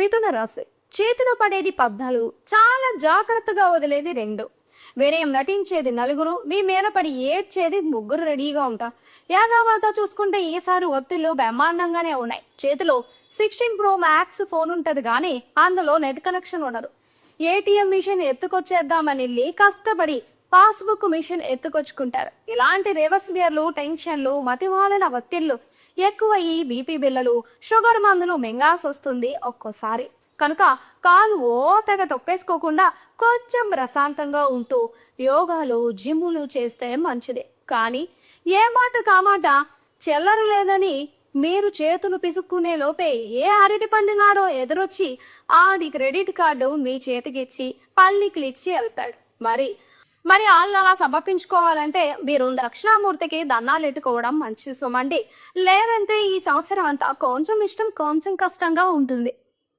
మిథున రాశి. చేతిలో పడేది పద్నాలుగు చాలా జాగ్రత్తగా వదిలేది రెండు. వినయం నటించేది నలుగురు మీ మీద పడి ఏడ్చేది ముగ్గురు రెడీగా ఉంటారు యాదావాత చూసుకుంటే ఈసారి ఒత్తిళ్ళు బ్రహ్మాండంగానే ఉన్నాయి. చేతిలో సిక్స్టీన్ ప్రో మ్యాక్స్ ఫోన్ ఉంటుంది కానీ అందులో నెట్ కనెక్షన్ ఉండదు. ఏటీఎం మిషన్ ఎత్తుకొచ్చేద్దామని వెళ్ళి కష్టపడి పాస్బుక్ మిషన్ ఎత్తుకొచ్చుకుంటారు. ఇలాంటి రివర్స్ గేర్లు టెన్షన్లు మతివాలన ఒత్తిళ్ళు ఎక్కువయ్యి బీపీ బిల్లలు షుగర్ మందులు మింగాల్సి వస్తుంది ఒక్కోసారి. కనుక కాలు ఓ తెగ తొక్కేసుకోకుండా కొంచెం ప్రశాంతంగా ఉంటూ యోగాలు జిమ్ములు చేస్తే మంచిది. కానీ ఏ మాట కామాట చెల్లరు లేదని మీరు చేతులు పిసుక్కునే లోపే ఏ అరటి పండుగాడో ఎదురొచ్చి ఆడి క్రెడిట్ కార్డు మీ చేతికిచ్చి పల్లికిలిచ్చి వెళ్తాడు. మరి మరి వాళ్ళు అలా సమర్పించుకోవాలంటే మీరు దక్షిణామూర్తికి దండాలు ఎట్టుకోవడం మంచి సుమండి. లేదంటే ఈ సంవత్సరం అంతా కొంచెం ఇష్టం కొంచెం కష్టంగా ఉంటుంది.